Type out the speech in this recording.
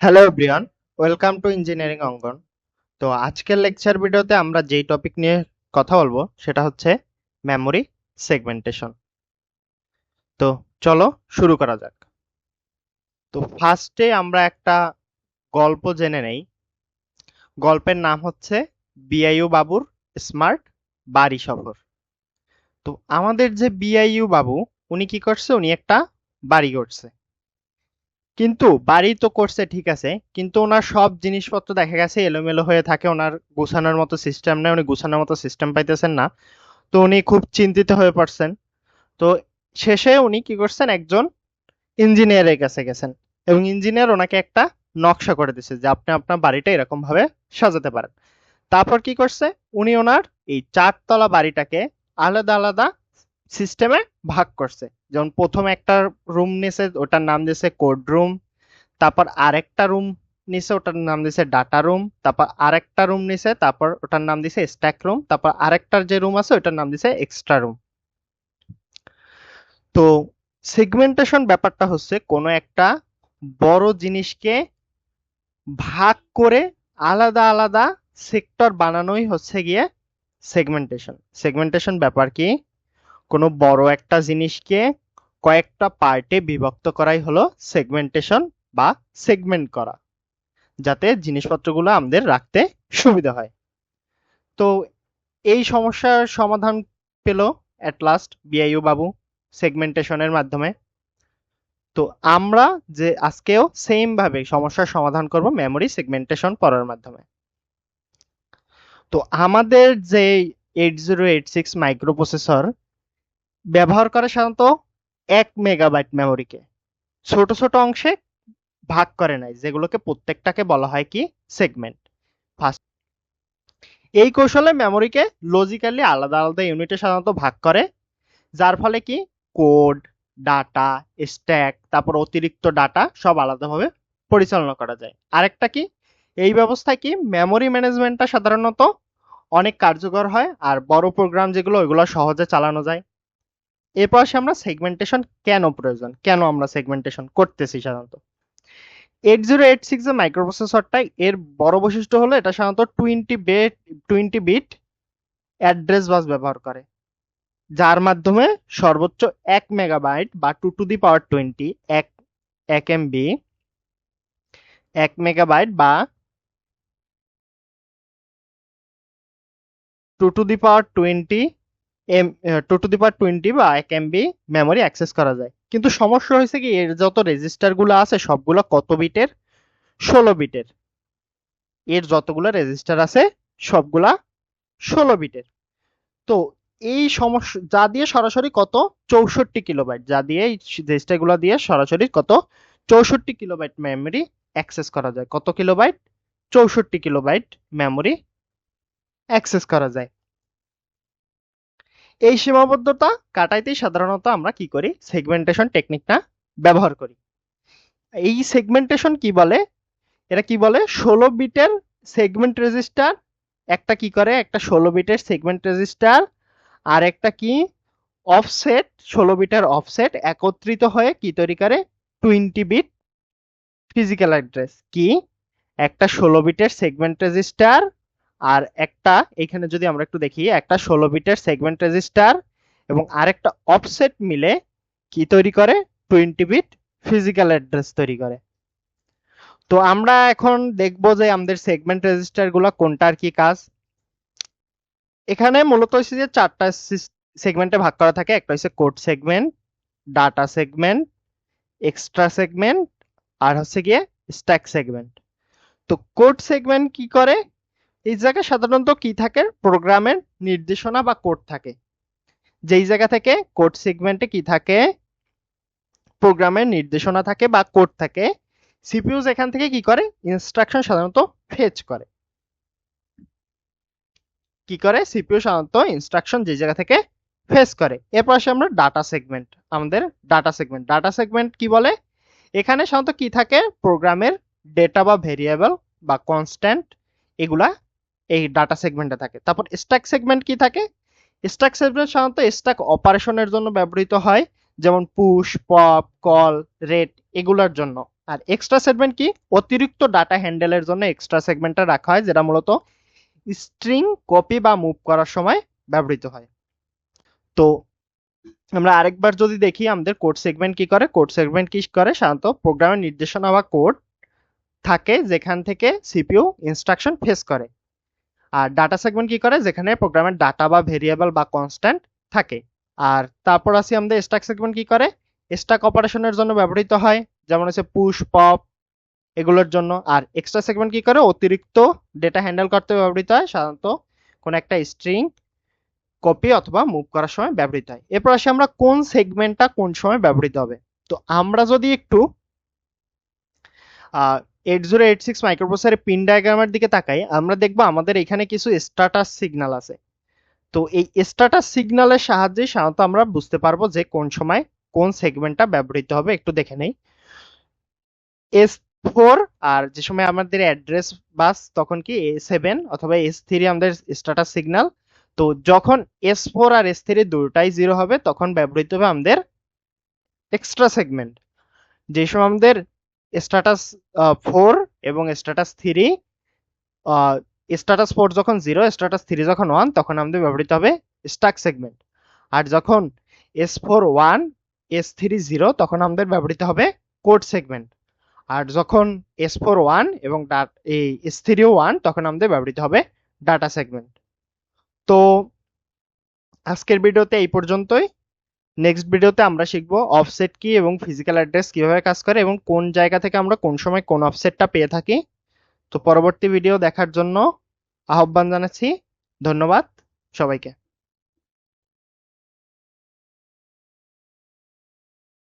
Hello everyone welcome to engineering অঙ্গন তো আজকের lecture ভিডিওতে আমরা যেই টপিক নিয়ে কথা বলব, সেটা হচ্ছে মেমোরি সেগমেন্টেশন তো চলো শুরু করা যাক। তো ফার্স্টে আমরা একটা গল্প জেনে নেই। গল্পের নাম হচ্ছে বিআইউ বাবুর স্মার্ট বাড়ি সফর। তো আমাদের যে বিআইউ বাবু, উনি কি করছে? উনি একটা বাড়ি করছে কিন্তু বাড়ি তো করছে ঠিক আছে, কিন্তু ওনার সব জিনিসপত্র দেখা গেছে, এলোমেলো হয়ে থাকে, ওনার গুছানোর মতো সিস্টেম নেই, উনি গুছানোর মতো সিস্টেম পাইতেছেন না। তো উনি খুব চিন্তিত হয়ে পড়ছেন। তো শেষে উনি কি করছেন, একজন ইঞ্জিনিয়ারের কাছে গেছেন এবং ইঞ্জিনিয়ার ওনাকে একটা নকশা করে দিছে যে আপনি আপনার বাড়িটা এরকম ভাবে সাজাতে পারেন। তারপর কি করছে, উনি ওনার এই চারতলা বাড়িটাকে আলাদা আলাদা সিস্টেমে ভাগ করছে। যেমন প্রথম একটা রুম নিছে, ওটার নাম দিয়েছে কোড রুম তারপর আরেকটা রুম নিছে, ওটার নাম দিয়েছে ডাটা রুম তারপর আরেকটা রুম নিছে, তারপর ওটার নাম দিয়েছে স্ট্যাক রুম তারপর আরেকটার যে রুম আছে, ওটার নাম দিয়েছে এক্সট্রা রুম তো সেগমেন্টেশন ব্যাপারটা হচ্ছে, কোনো একটা বড় জিনিসকে ভাগ করে আলাদা আলাদা সেক্টর বানানোই হচ্ছে গিয়ে সেগমেন্টেশন সেগমেন্টেশন ব্যাপার কি? কোনো বড় একটা জিনিসকে কয়েকটা পার্টে বিভক্ত করাই হলো সেগমেন্টেশন বা সেগমেন্ট করা, যাতে জিনিসপত্রগুলো আমাদের রাখতে সুবিধা হয়। তো এই সমস্যার সমাধান পেল অ্যাট লাস্ট বিআইউ বাবু সেগমেন্টেশনের মাধ্যমে। তো আমরা যে আজকেও সেম ভাবে সমস্যার সমাধান করব মেমোরি সেগমেন্টেশন পড়ার মাধ্যমে। তো আমাদের যে eight zero eight six microprocessor ব্যবহার করে সাধারণত এক মেগাবাইট মেমোরিকে ছোট ছোট অংশে ভাগ করে নাই যেগুলোকে প্রত্যেকটাকে বলা হয় কি? সেগমেন্ট ফার্স্ট এই কৌশলে মেমোরিকে লজিক্যালি আলাদা আলাদা ইউনিটে সাধারণত ভাগ করে, যার ফলে কি? কোড ডাটা স্ট্যাক তারপর অতিরিক্ত ডাটা সব আলাদাভাবে পরিচালনা করা যায়। আরেকটা কি? এই ব্যবস্থায় কি? মেমোরি ম্যানেজমেন্টটা সাধারণত অনেক কার্যকর হয়, আর বড় প্রোগ্রাম যেগুলো, ওইগুলো সহজে চালানো যায়। এরপর আসে আমরা সেগমেন্টেশন কেন প্রয়োজন? কেন আমরা সেগমেন্টেশন করতেছি সাধারণত? এইট জিরো এইট সিক্স মাইক্রোপ্রসেসরটা এর বড় বৈশিষ্ট্য হলো এটা সাধারণত twenty bet twenty bit address bus ব্যবহার করে। যার মাধ্যমে সর্বোচ্চ এক মেগাবাইট বা two to the power twenty এক এক এমবি এক মেগাবাইট বা two to the power twenty M two to the power twenty বা এক এমবি মেমোরি অ্যাক্সেস করা যায়। কিন্তু সমস্যা হয়েছে কি, এর যত রেজিস্টারগুলো আছে, সবগুলো কত বিটের? ষোলো বিটের। এর যতগুলো রেজিস্টার আছে, সবগুলা ষোলো বিটের। তো এই সমস্যা, যা দিয়ে সরাসরি কত? চৌষট্টি কিলোবাইট যা দিয়ে এই রেজিস্টারগুলো দিয়ে সরাসরি কত? চৌষট্টি কিলোবাইট মেমোরি অ্যাক্সেস করা যায়। কত কিলোবাইট চৌষট্টি কিলোবাইট মেমোরি অ্যাক্সেস করা যায়। এই সীমাবদ্ধতা কাটাইতেই সাধারণত আমরা কি করি? সেগমেন্টেশন টেকনিকটা ব্যবহার করি। এই সেগমেন্টেশন কি বলে? এটা কি বলে? ষোলো বিটের সেগমেন্ট রেজিস্টার একটা কি করে? একটা ষোলো বিটের সেগমেন্ট রেজিস্টার আর একটা কি? অফসেট ষোলো বিটের অফসেট একত্রিত হয়ে কি তৈরি করে? টোয়েন্টি বিট ফিজিক্যাল অ্যাড্রেস কি? একটা ষোলো বিটের সেগমেন্ট রেজিস্টার আর একটা, এখানে যদি আমরা একটু দেখি, একটা ষোলো বিটের সেগমেন্ট রেজিস্টার এবং আরেকটা অফসেট মিলে কি তৈরি করে? টোয়েন্টি বিট ফিজিক্যাল অ্যাড্রেস তৈরি করে। তো আমরা এখন দেখব যে আমাদের সেগমেন্ট রেজিস্টারগুলা কোনটার কি কাজ। এখানে মূলত হচ্ছে যে চারটা সেগমেন্টে ভাগ করা থাকে। একটা হচ্ছে code segment data segment extra segment আর হচ্ছে গিয়ে স্ট্যাক সেগমেন্ট তো কোড সেগমেন্ট কি করে? এই জায়গায় সাধারণত কি থাকে? প্রোগ্রামের নির্দেশনা বা কোড থাকে। যেই জায়গা থেকে কোড সেগমেন্টে কি থাকে? প্রোগ্রামের নির্দেশনা থাকে বা কোড থাকে। সিপিইউ এখান থেকে কি করে? ইনস্ট্রাকশন সাধারণত ফেচ করে। কি করে? সিপিইউ সাধারণত ইনস্ট্রাকশন যে জায়গা থেকে ফেস করে। এরপর আসে আমরা ডাটা সেগমেন্ট, আমাদের ডাটা সেগমেন্ট। ডাটা সেগমেন্ট কি বলে? এখানে সাধারণত কি থাকে? প্রোগ্রামের ডেটা বা ভেরিয়েবল বা কনস্ট্যান্ট এগুলা এই ডাটা সেগমেন্টে থাকে। তারপর স্ট্যাক সেগমেন্ট কি থাকে? স্ট্যাক সেগমেন্ট সাধারণত স্ট্যাক অপারেশনের জন্য ব্যবহৃত হয়, যেমন পুশ পপ কল রেট এগুলোর জন্য। আর এক্সট্রা সেগমেন্ট কি? অতিরিক্ত ডাটা হ্যান্ডেলের জন্য এক্সট্রা সেগমেন্টটা রাখা হয়, যেটা মূলত স্ট্রিং কপি বা মুভ করার সময় ব্যবহৃত হয়। তো আমরা আরেকবার যদি দেখি, আমাদের কোড সেগমেন্ট কি করে? কোড সেগমেন্ট কি করে? সাধারণত প্রোগ্রামের নির্দেশনা বা কোড থাকে, যেখান থেকে সিপিইউ ইনস্ট্রাকশন ফেস করে। আর ডাটা সেগমেন্ট কি করে? যেখানে প্রোগ্রামের ডাটা বা ভেরিয়েবল বা কনস্ট্যান্ট থাকে। আর তারপর আসি আমাদের স্ট্যাক সেগমেন্ট কি করে? স্ট্যাক অপারেশনের জন্য ব্যবহৃত হয়, যেমন হচ্ছে পুশ পপ এগুলোর জন্য। আর এক্সট্রা সেগমেন্ট কি করে? অতিরিক্ত ডেটা হ্যান্ডেল করতে ব্যবহৃত হয়, সাধারণত কোন একটা স্ট্রিং কপি অথবা মুভ করার সময় ব্যবহৃত হয়। এরপর আসি আমরা কোন সেগমেন্টটা কোন সময় ব্যবহৃত হবে। তো আমরা যদি একটু এইট জিরো এইট সিক্স মাইক্রোপ্রসেসরের পিন ডায়াগ্রামের দিকে তাকাই, আমরা দেখব আমাদের এখানে কিছু স্ট্যাটাস সিগন্যাল আছে। তো এই স্ট্যাটাস সিগন্যালের সাহায্যে সাধারণত আমরা বুঝতে পারব যে কোন সময় কোন সেগমেন্টটা ব্যবহৃত হবে, একটু দেখে নেই। এস ফোর আর যে সময় আমাদের অ্যাড্রেস বাস তখন কি এ সেভেন অথবা এস থ্রি আমাদের স্ট্যাটাস সিগন্যাল তো যখন এস ফোর আর এস থ্রি দুটাই জিরো হবে, তখন ব্যবহৃত হবে আমাদের এক্সট্রা সেগমেন্ট যে সময় আমাদের স্ট্যাটাস ফোর এবং স্ট্যাটাস থ্রি স্ট্যাটাস ফোর যখন জিরো স্ট্যাটাস থ্রি যখন ওয়ান তখন আমাদের ব্যবহৃত হবে স্টাক সেগমেন্ট আর যখন S four one S three zero তখন আমাদের ব্যবহৃত হবে কোড সেগমেন্ট আর যখন এস ফোর ওয়ান এবং এই এস থ্রি ওয়ান তখন আমাদের ব্যবহৃত হবে ডাটা সেগমেন্ট তো আজকের ভিডিওতে এই পর্যন্তই। নেক্সট ভিডিওতে আমরা শিখব অফসেট কি এবং ফিজিক্যাল অ্যাড্রেস কীভাবে কাজ করে এবং কোন জায়গা থেকে আমরা কোন সময় কোন অফসেটটা পেয়ে থাকি। তো পরবর্তী ভিডিও দেখার জন্য আহ্বান জানাচ্ছি। ধন্যবাদ সবাইকে।